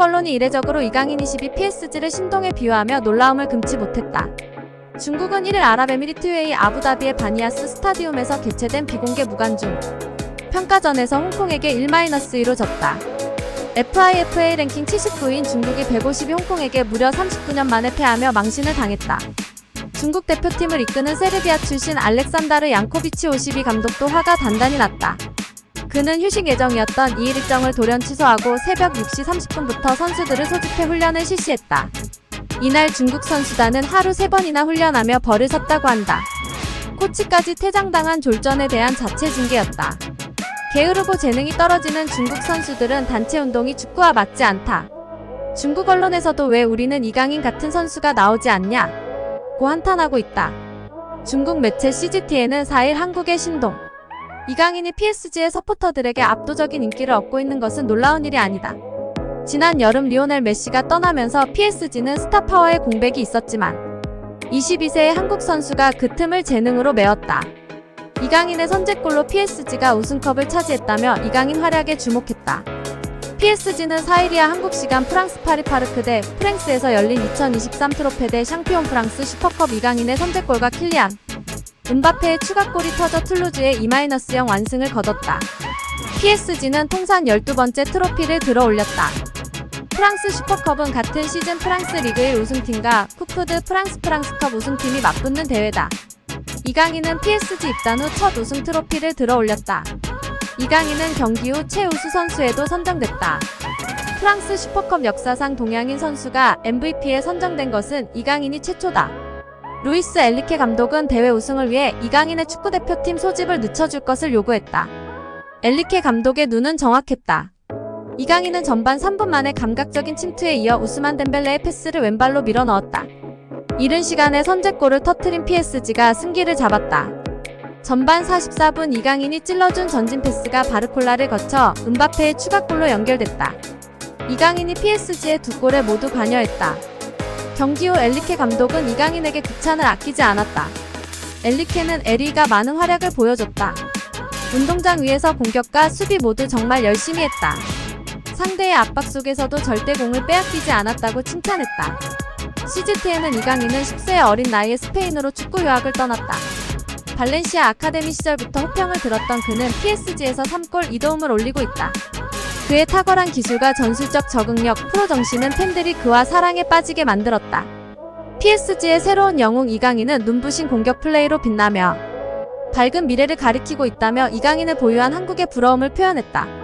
언론이 이례적으로 이강인 22 PSG를 신동에 비유하며 놀라움을 금치 못했다. 중국은 1일 아랍에미리트웨이 아부다비의 바니아스 스타디움에서 개최된 비공개 무관중 평가전에서 홍콩에게 1-2로 졌다. FIFA 랭킹 79인 중국이 150위 홍콩에게 무려 39년 만에 패하며 망신을 당했다. 중국 대표팀을 이끄는 세르비아 출신 알렉산다르 양코비치 52 감독도 화가 단단히 났다. 그는 휴식 예정이었던 2일 일정을 돌연 취소하고 새벽 6시 30분부터 선수들을 소집해 훈련을 실시했다. 이날 중국 선수단은 하루 3번이나 훈련하며 벌을 섰다고 한다. 코치까지 퇴장당한 졸전에 대한 자체 징계였다. 게으르고 재능이 떨어지는 중국 선수들은 단체 운동이 축구와 맞지 않다. 중국 언론에서도 왜 우리는 이강인 같은 선수가 나오지 않냐? 고 한탄하고 있다. 중국 매체 CGTN은 4일 한국의 신동. 이강인이 PSG의 서포터들에게 압도적인 인기를 얻고 있는 것은 놀라운 일이 아니다. 지난 여름 리오넬 메시가 떠나면서 PSG는 스타 파워의 공백이 있었지만 22세의 한국 선수가 그 틈을 재능으로 메웠다. 이강인의 선제골로 PSG가 우승컵을 차지했다며 이강인 활약에 주목했다. PSG는 4일이야 한국 시간 프랑스 파리 파르크 대 프랭스에서 열린 2023 트로페 대 샹피온 프랑스 슈퍼컵 이강인의 선제골과 킬리안 은바페의 추가골이 터져 툴루즈의 2-0 완승을 거뒀다. PSG는 통산 12번째 트로피를 들어 올렸다. 프랑스 슈퍼컵은 같은 시즌 프랑스 리그의 우승팀과 쿠프드 프랑스 프랑스컵 우승팀이 맞붙는 대회다. 이강인은 PSG 입단 후 첫 우승 트로피를 들어 올렸다. 이강인은 경기 후 최우수 선수에도 선정됐다. 프랑스 슈퍼컵 역사상 동양인 선수가 MVP에 선정된 것은 이강인이 최초다. 루이스 엘리케 감독은 대회 우승을 위해 이강인의 축구대표팀 소집을 늦춰줄 것을 요구했다. 엘리케 감독의 눈은 정확했다. 이강인은 전반 3분 만에 감각적인 침투에 이어 우스만 덴벨레의 패스를 왼발로 밀어 넣었다. 이른 시간에 선제골을 터트린 PSG가 승기를 잡았다. 전반 44분 이강인이 찔러준 전진 패스가 바르콜라를 거쳐 은바페의 추가골로 연결됐다. 이강인이 PSG의 두 골에 모두 관여했다. 경기 후 엘리케 감독은 이강인에게 극찬을 아끼지 않았다. 엘리케는 에리가 많은 활약을 보여줬다. 운동장 위에서 공격과 수비 모두 정말 열심히 했다. 상대의 압박 속에서도 절대 공을 빼앗기지 않았다고 칭찬했다. CGT에는 이강인은 10세의 어린 나이에 스페인으로 축구 유학을 떠났다. 발렌시아 아카데미 시절부터 호평을 들었던 그는 PSG에서 3골 2도움을 올리고 있다. 그의 탁월한 기술과 전술적 적응력, 프로 정신은 팬들이 그와 사랑에 빠지게 만들었다. PSG의 새로운 영웅 이강인은 눈부신 공격 플레이로 빛나며 밝은 미래를 가리키고 있다며 이강인을 보유한 한국의 부러움을 표현했다.